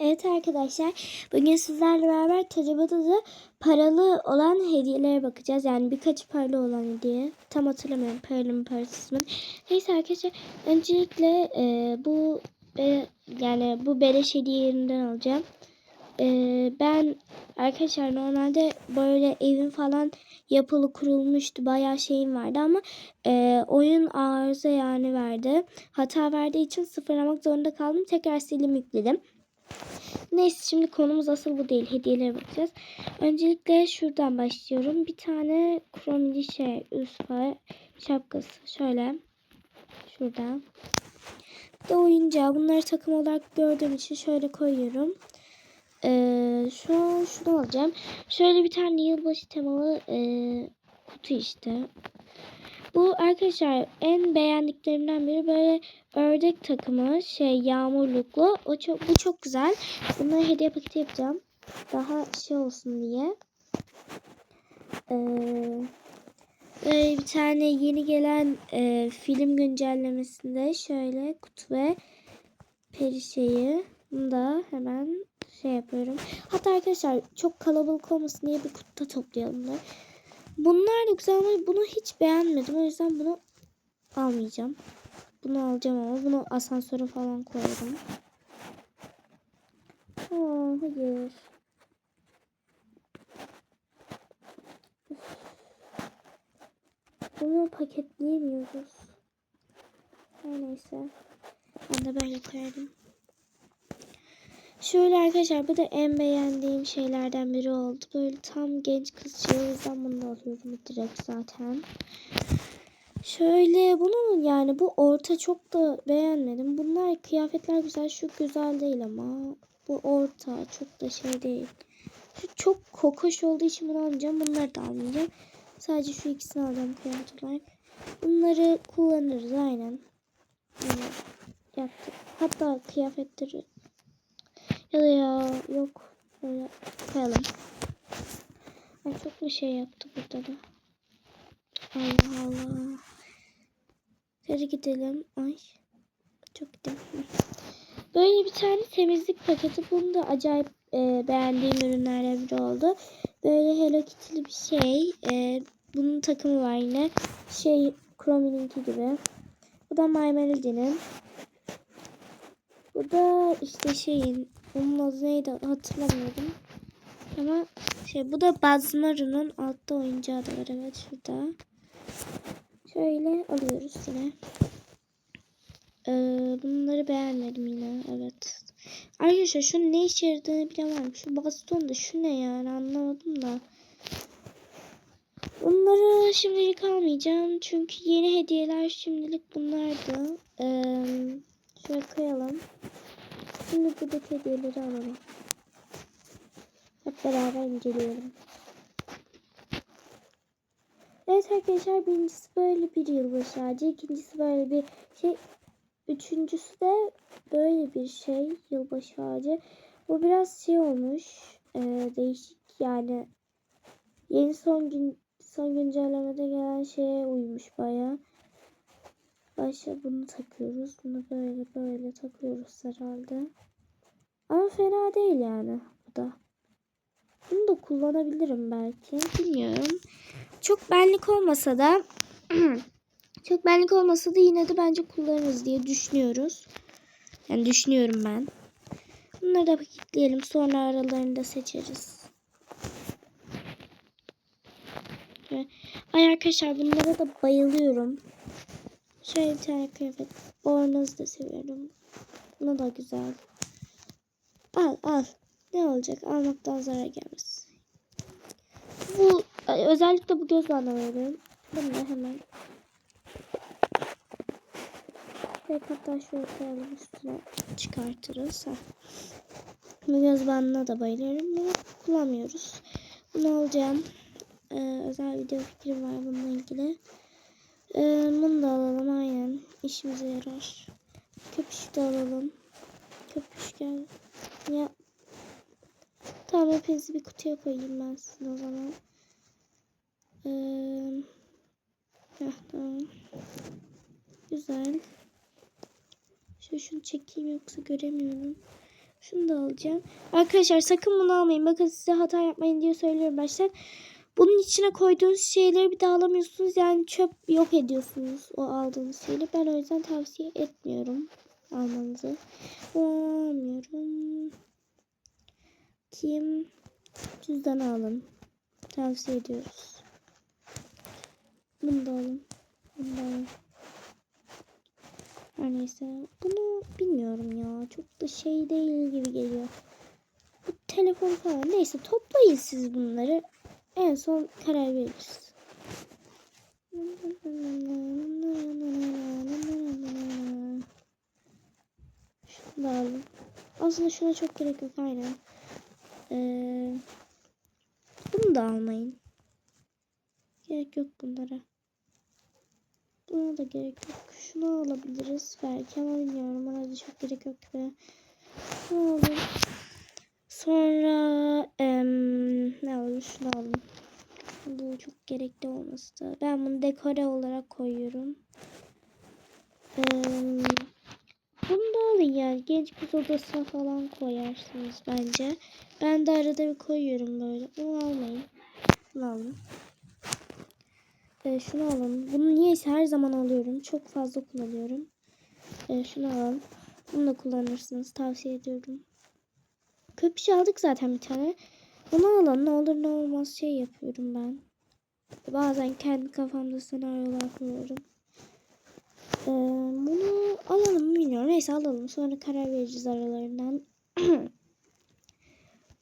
Evet arkadaşlar bugün sizlerle beraber Tacaba'da da paralı olan hediyelere bakacağız. Yani birkaç paralı olan hediye. Tam hatırlamıyorum paralı mı parasız mı. Neyse arkadaşlar öncelikle e, bu e, yani bu beleş hediye yerinden alacağım. E, ben arkadaşlar normalde böyle evim falan yapılı kurulmuştu. Bayağı şeyim vardı ama e, oyun arıza yani verdi. Hata verdiği için sıfırlamak zorunda kaldım. Tekrar sildim yükledim. Neyse şimdi konumuz asıl bu değil. Hediyelere bakacağız. Öncelikle şuradan başlıyorum. Bir tane kromili şey üst var. Şapkası. Şöyle. Şuradan. Bir de oyuncağı. Bunları takım olarak gördüğüm için şöyle koyuyorum. Ee, şu an şunu alacağım. Şöyle bir tane yılbaşı temalı e, kutu işte. Bu arkadaşlar en beğendiklerimden biri böyle ördek takımı şey yağmurluklu. O çok bu çok güzel. Bunları hediye paketi yapacağım. Daha şey olsun diye. Ee, böyle bir tane yeni gelen e, film güncellemesinde şöyle kutu ve peri şeyi. Da hemen şey yapıyorum. Hatta arkadaşlar çok kalabalık olmasın diye bir kutuda toplayalım bunları. Bunlar da güzel ama bunu hiç beğenmedim. O yüzden bunu almayacağım. Bunu alacağım ama bunu asansöre falan koyarım. Aa, hayır. Bunu paketleyemiyoruz. Her neyse. Ben de böyle koyarım. Şöyle arkadaşlar bu da en beğendiğim şeylerden biri oldu. Böyle tam genç kız şey o yüzden bunu da alıyorum direkt zaten. Şöyle bunun yani bu orta çok da beğenmedim. Bunlar kıyafetler güzel şu güzel değil ama bu orta çok da şey değil. Şu çok kokoş olduğu için bunu almayacağım. Bunları da almayacağım. Sadece şu ikisini alacağım kıyafet olarak. Bunları kullanırız aynen. Yani yaptık. Hatta kıyafetleri ya ya yok. Böyle koyalım. Ay çok bir şey yaptı burada da. Allah Allah. Hadi gidelim. Ay. Çok gidelim. Böyle bir tane temizlik paketi. Bunu da acayip e, beğendiğim ürünlerden biri oldu. Böyle Hello Kitty'li bir şey. E, bunun takımı var yine. Şey Chrome'ninki gibi. Bu da My Melody'nin. Bu da işte şeyin onun adı neydi hatırlamıyorum. Ama şey bu da Bazmaru'nun altta oyuncağı da var evet şurada. Şöyle alıyoruz yine. Ee, bunları beğenmedim yine evet. Arkadaşlar şunun ne işe yaradığını bilemem. Şu baston da şu ne yani anlamadım da. Bunları şimdilik almayacağım. Çünkü yeni hediyeler şimdilik bunlardı. Ee, şöyle koyalım. Şimdi buradaki hediyeleri alalım. Hep beraber inceleyelim. Evet arkadaşlar birincisi böyle bir yılbaşı ağacı. ikincisi böyle bir şey. Üçüncüsü de böyle bir şey yılbaşı ağacı. Bu biraz şey olmuş. E, değişik yani. Yeni son gün son güncellemede gelen şeye uymuş baya. Başa bunu takıyoruz. Bunu böyle böyle takıyoruz herhalde. Ama fena değil yani bu da. Bunu da kullanabilirim belki. Bilmiyorum. Çok benlik olmasa da çok benlik olmasa da yine de bence kullanırız diye düşünüyoruz. Yani düşünüyorum ben. Bunları da paketleyelim. Sonra aralarını da seçeriz. Ay arkadaşlar bunlara da bayılıyorum. Şöyle bir tane kıyafet. Bornoz da seviyorum. Buna da güzel. Al al. Ne olacak? Almaktan zarar gelmez. Bu özellikle bu göz veriyorum. Bunu hemen. Ve hatta şöyle koyalım üstüne çıkartırız. Ha. Bu göz bandına da bayılıyorum. Bunu kullanmıyoruz. Bunu alacağım. Ee, özel video fikrim var bununla ilgili. Ee, bunu da alalım aynen. İşimize yarar. Köpüş de alalım. Köpüş gel. Ya. Tamam hepinizi bir kutuya koyayım ben sizin o zaman. Ee, heh, tamam. Güzel. Şu şunu çekeyim yoksa göremiyorum. Şunu da alacağım. Arkadaşlar sakın bunu almayın. Bakın size hata yapmayın diye söylüyorum baştan. Bunun içine koyduğunuz şeyleri bir daha alamıyorsunuz. Yani çöp yok ediyorsunuz o aldığınız şeyleri. Ben o yüzden tavsiye etmiyorum almanızı. Almıyorum. Kim? Cüzdan alın. Tavsiye ediyoruz. Bunu da alın. Bunu da alın. Her neyse. Bunu bilmiyorum ya. Çok da şey değil gibi geliyor. Bu telefon falan. Neyse toplayın siz bunları. En son karar veririz. Alın. Aslında şuna çok gerek yok aynen. Ee, bunu da almayın. Gerek yok bunlara. Buna da gerek yok. Şunu alabiliriz belki ama bilmiyorum. Bana da çok gerek yok. Ne olur. Sonra em, ne olur şunu alalım. Bu çok gerekli olması da. Ben bunu dekore olarak koyuyorum. Em, bunu da alın yani. Genç kız odasına falan koyarsınız bence. Ben de arada bir koyuyorum böyle. Bunu almayın. Bunu alın. Ee, şunu alın. Bunu niyeyse her zaman alıyorum. Çok fazla kullanıyorum. Ee, şunu alın. Bunu da kullanırsınız. Tavsiye ediyorum. Köpüş aldık zaten bir tane. Onu alın. Ne olur ne olmaz şey yapıyorum ben. Bazen kendi kafamda senaryolar kuruyorum. Ee, bunu alalım mı bilmiyorum. Neyse alalım. Sonra karar vereceğiz aralarından.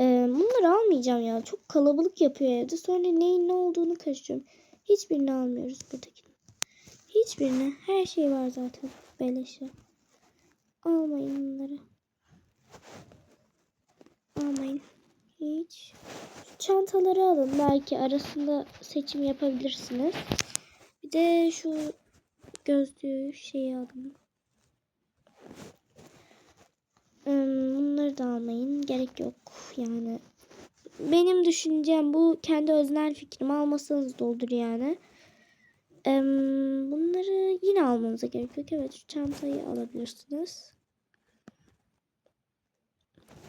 ee, bunları almayacağım ya. Çok kalabalık yapıyor evde. Sonra neyin ne olduğunu karıştırıyorum. Hiçbirini almıyoruz buradaki. Hiçbirini. Her şey var zaten. Beleşe. Almayın bunları. Almayın. Hiç. Şu çantaları alın. Belki arasında seçim yapabilirsiniz. Bir de şu gözlüğü şeyi alın. Hmm, Bunları da almayın. Gerek yok. Yani benim düşüncem bu. Kendi öznel fikrim. Almasanız da olur yani. Em, bunları yine almanıza gerek yok. Evet şu çantayı alabilirsiniz.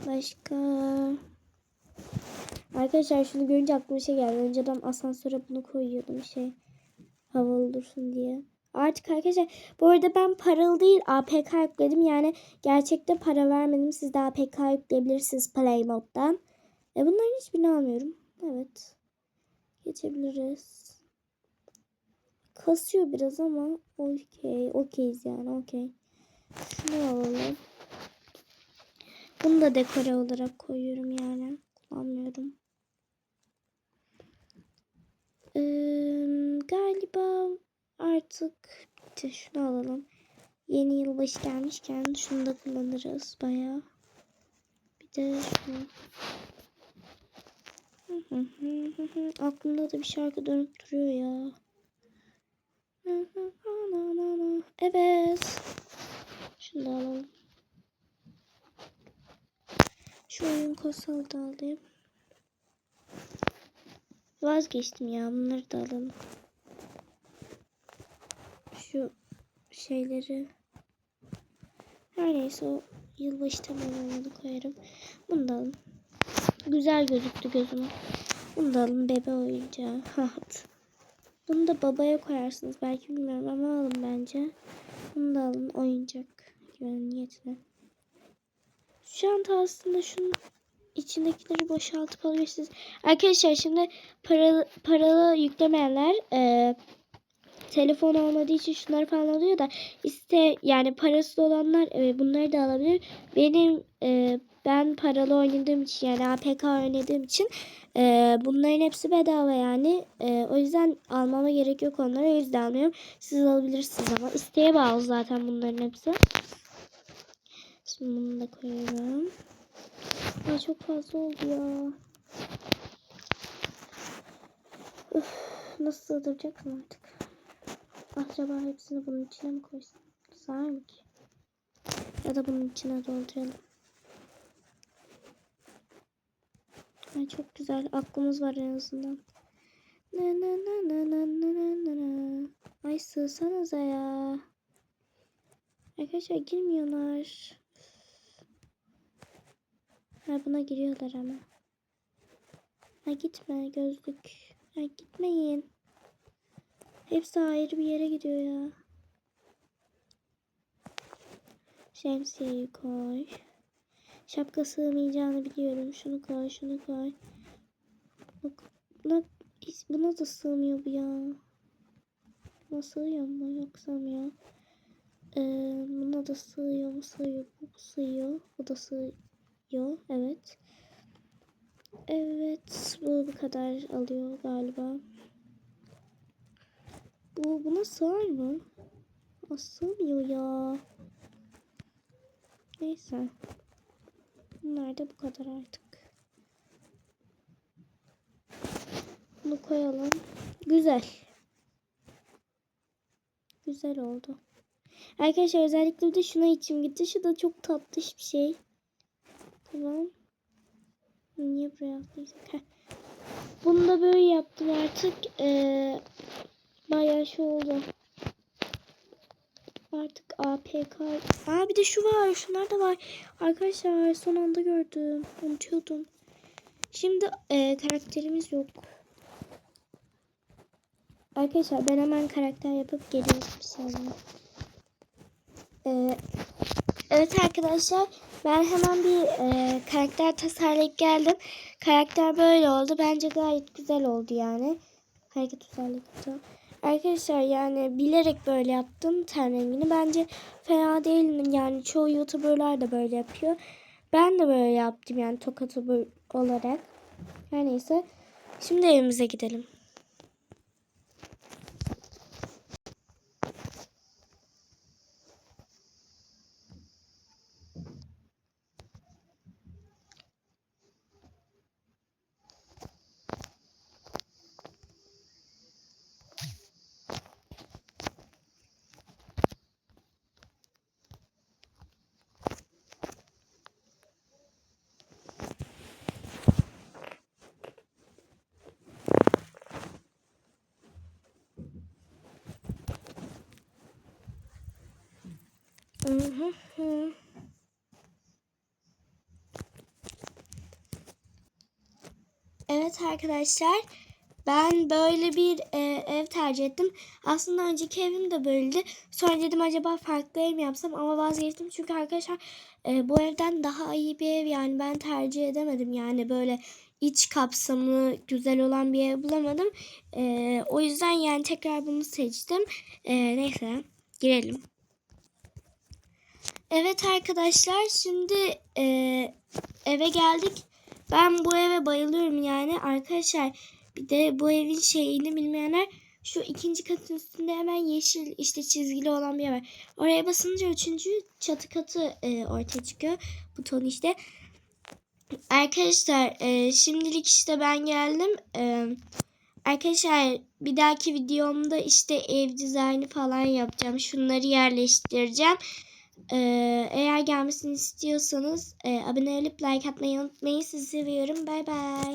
Başka... Arkadaşlar şunu görünce aklıma şey geldi. Önceden asansöre bunu koyuyordum şey. Havalı dursun diye. Artık arkadaşlar bu arada ben paralı değil APK yükledim. Yani gerçekte para vermedim. Siz de APK yükleyebilirsiniz Play Mode'dan. E bunların hiçbirini almıyorum. Evet. Geçebiliriz. Kasıyor biraz ama okey. Okeyiz yani okey. Şunu alalım. Bunu da dekore olarak koyuyorum yani. Kullanmıyorum. Ee, galiba artık bitti. Şunu alalım. Yeni yılbaşı gelmişken şunu da kullanırız bayağı. Bir de şunu. Aklımda da bir şarkı dönüp duruyor ya. Evet. Şunu da alalım. Şu oyun konsolda alayım. Vazgeçtim ya. Bunları da alalım. Şu şeyleri. Her neyse o yılbaşı temalarını koyarım. Bunu da alın. Güzel gözüktü gözüme. Bunu da alın bebe oyuncağı. Bunu da babaya koyarsınız. Belki bilmiyorum ama alın bence. Bunu da alın oyuncak niyetine. Şu anda aslında şunun içindekileri boşaltıp alabilirsiniz. Arkadaşlar şimdi paralı, paralı yüklemeyenler e, telefon olmadığı için şunları falan alıyor da iste yani parası olanlar e, bunları da alabilir. Benim e, ben paralı oynadığım için yani APK oynadığım için e, bunların hepsi bedava yani. E, o yüzden almama gerek yok onlara. O yüzden almıyorum. Siz alabilirsiniz ama isteğe bağlı zaten bunların hepsi. Şimdi bunu da koyuyorum. Ay çok fazla oldu ya. Üf, nasıl sığdıracaksın artık? Acaba hepsini bunun içine mi koysam? Sığar mı ki? Ya da bunun içine dolduralım. Ay çok güzel. Aklımız var en azından. Na na na na na na na na. Ay sığsanıza ya. Arkadaşlar girmiyorlar. Ha buna giriyorlar ama. Ha gitme gözlük. Ha gitmeyin. Hepsi ayrı bir yere gidiyor ya. Şemsiyeyi koy. Şapka sığmayacağını biliyorum. Şunu koy, şunu koy. Bak, buna, buna da sığmıyor bu ya. Buna sığıyor mu? Yok sığmıyor. Ee, buna da sığıyor mu? Sığıyor. Bu sığıyor. Bu da sığıyor. Evet. Evet. Bu bu kadar alıyor galiba. Bu buna sığar mı? Aa, sığmıyor ya. Neyse. Bunlar da bu kadar artık. Bunu koyalım. Güzel. Güzel oldu. Arkadaşlar özellikle de şuna içim gitti. Şu da çok tatlış bir şey. Tamam. Niye buraya? Heh. Bunu da böyle yaptım artık. Ee, bayağı şey oldu. Artık APK. Aa bir de şu var. Şunlar da var. Arkadaşlar son anda gördüm. Unutuyordum. Şimdi e, karakterimiz yok. Arkadaşlar ben hemen karakter yapıp geliyorum saniye. Ee, evet arkadaşlar ben hemen bir e, karakter tasarlayıp geldim. Karakter böyle oldu. Bence gayet güzel oldu yani. Hareket özellikle. Arkadaşlar yani bilerek böyle yaptım ten rengini. Bence fena değil. Yani çoğu youtuberlar da böyle yapıyor. Ben de böyle yaptım yani tokat olarak. Her neyse. Şimdi evimize gidelim. Evet arkadaşlar ben böyle bir e, ev tercih ettim. Aslında önceki evim de böyleydi. Sonra dedim acaba farklı ev mi yapsam ama vazgeçtim. Çünkü arkadaşlar e, bu evden daha iyi bir ev yani ben tercih edemedim. Yani böyle iç kapsamı güzel olan bir ev bulamadım. E, o yüzden yani tekrar bunu seçtim. E, neyse girelim. Evet arkadaşlar şimdi e, eve geldik. Ben bu eve bayılıyorum yani arkadaşlar. Bir de bu evin şeyini bilmeyenler şu ikinci katın üstünde hemen yeşil işte çizgili olan bir yer var. Oraya basınca üçüncü çatı katı e, ortaya çıkıyor. Buton işte. Arkadaşlar e, şimdilik işte ben geldim. E, arkadaşlar bir dahaki videomda işte ev dizaynı falan yapacağım. Şunları yerleştireceğim. Ee, eğer gelmesini istiyorsanız e, abone olup like atmayı unutmayın. Sizi seviyorum. Bay bay.